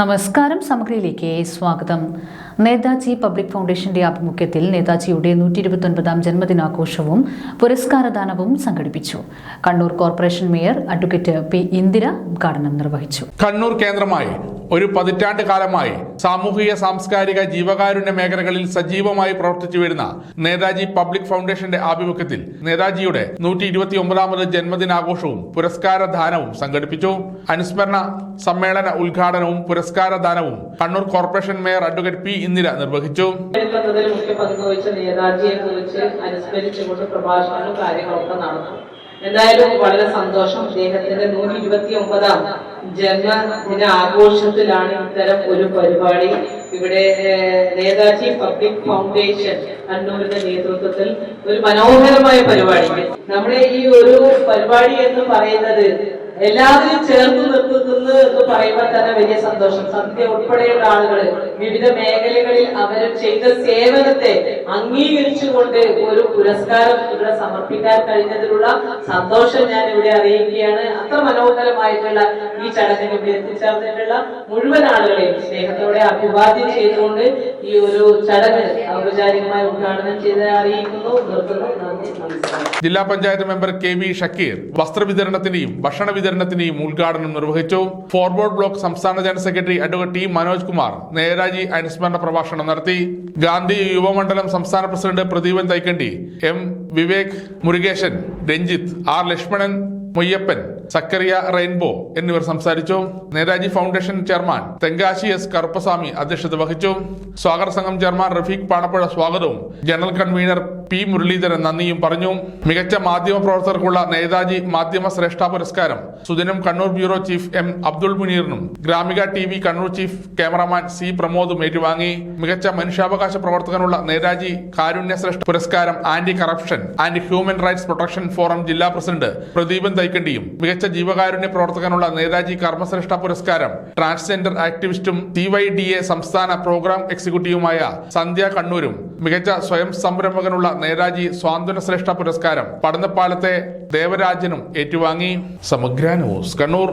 നമസ്കാരം സമഗ്രയിലേക്ക് സ്വാഗതം. നേതാജി പബ്ലിക് ഫൗണ്ടേഷന്റെ ആഭിമുഖ്യത്തിൽ നേതാജിയുടെ നൂറ്റി ഇരുപത്തൊൻപതാം ജന്മദിനാഘോഷവും പുരസ്കാരദാനവും സംഘടിപ്പിച്ചു. Kannur corporation mayor advocate P Indira ഉദ്ഘാടനം നിർവഹിച്ചു. കണ്ണൂർ കേന്ദ്രമായി ഒരു പതിറ്റാണ്ട് കാലമായി സാമൂഹിക സാംസ്കാരിക ജീവകാരുണ്യ മേഖലകളിൽ സജീവമായി പ്രവർത്തിച്ചു വരുന്ന നേതാജി പബ്ലിക് ഫൗണ്ടേഷന്റെ ആഭിമുഖ്യത്തിൽ നേതാജിയുടെ നൂറ്റി ഇരുപത്തി ഒമ്പതാമത് ജന്മദിനാഘോഷവും പുരസ്കാര ദാനവും സംഘടിപ്പിച്ചു. അനുസ്മരണ സമ്മേളന ഉദ്ഘാടനവും പുരസ്കാരദാനവും Kannur corporation mayor advocate P Indira നിർവഹിച്ചു. നടന്നു. എന്തായാലും വളരെ സന്തോഷം. അദ്ദേഹത്തിന്റെ നൂറ്റി ഇരുപത്തി ഒമ്പതാം ജന്മദിന ആഘോഷത്തിലാണ് ഇത്തരം ഒരു പരിപാടി everybody. ഇവിടെ നേതാജി പബ്ലിക് ഫൗണ്ടേഷൻ കണ്ണൂരിന്റെ നേതൃത്വത്തിൽ ഒരു മനോഹരമായ പരിപാടി നമ്മുടെ ഈ ഒരു പരിപാടി എന്ന് പറയുന്നത് എല്ലാവരും ചേർന്ന് നിർത്തുന്നു എന്ന് പറയുമ്പോൾ തന്നെ വലിയ സന്തോഷം. സന്ധ്യ ഉൾപ്പെടെയുള്ള ആളുകൾ വിവിധ മേഖലകളിൽ അവർ ചെയ്ത സേവനത്തെ അംഗീകരിച്ചുകൊണ്ട് ഒരു പുരസ്കാരം ഇവിടെ സമർപ്പിക്കാൻ കഴിഞ്ഞതിലുള്ള സന്തോഷം ഞാൻ ഇവിടെ അറിയിക്കുകയാണ്. അത്ര മനോഹരമായിട്ടുള്ള ഈ ചടങ്ങിൽ എത്തിച്ചേർന്നിട്ടുള്ള മുഴുവൻ ആളുകളെയും സ്നേഹത്തോടെ അഭിവാദ്യം ചെയ്തുകൊണ്ട് ഈ ഒരു ചടങ്ങ് ഔപചാരികമായി ഉദ്ഘാടനം ചെയ്ത് അറിയിക്കുന്നു. നിർത്തുന്നു. നന്ദി. ജില്ലാ panchayat member K V Shakeer വസ്ത്രവിതരണത്തിന്റെയും ഭക്ഷണ വിതരണത്തിന്റെയും ഉദ്ഘാടനം നിർവഹിച്ചു. ഫോർവേഡ് ബ്ലോക്ക് സംസ്ഥാന general secretary advocate T Manoj Kumar Netaji അനുസ്മരണ പ്രഭാഷണം നടത്തി. ഗാന്ധി യുവമണ്ഡലം സംസ്ഥാന president Pradeepan Thaikandi M Vivek Murukesan Ranjith R Lakshmanan Moyyappan Zacharia Rainbow എന്നിവർ സംസാരിച്ചു. Netaji foundation chairman Tenkasi S Karuppaswamy അധ്യക്ഷത വഹിച്ചു. സ്വാഗത സംഘം ചെയർമാൻ റഫീഖ് പാണപ്പുഴ സ്വാഗതവും ജനറൽ കൺവീനർ പി മുരളീധരൻ നന്ദിയും പറഞ്ഞു. മികച്ച മാധ്യമ പ്രവർത്തകർക്കുള്ള നേതാജി മാധ്യമ ശ്രേഷ്ഠ പുരസ്കാരം. Sudinam Kannur bureau chief M Abdul മുനീറിനും. Gramika T V Kannur chief cameraman C പ്രമോദും ഏറ്റുവാങ്ങി. മികച്ച മനുഷ്യാവകാശ പ്രവർത്തകനുള്ള നേതാജി കാരുണ്യ ശ്രേഷ്ഠ പുരസ്കാരം anti corruption and human rights protection forum ജില്ലാ പ്രസിഡന്റ് പ്രദീപൻ തൈക്കണ്ടിയും. മികച്ച ജീവകാരുണ്യ പ്രവർത്തകനുള്ള നേതാജി കർമ്മശ്രേഷ്ഠ പുരസ്കാരം ട്രാൻസ്ജെൻഡർ ആക്ടിവിസ്റ്റും ടി വൈ ഡി എ സംസ്ഥാന പ്രോഗ്രാം എക്സിക്യൂട്ടീവുമായ സന്ധ്യ കണ്ണൂരും. മികച്ച സ്വയം സംരംഭകനുള്ള നേതാജി സ്വാന്തന ശ്രേഷ്ഠ പുരസ്കാരം പടന്നപ്പാലത്തെ ദേവരാജനും ഏറ്റുവാങ്ങി. സമഗ്ര ന്യൂസ്. കണ്ണൂർ.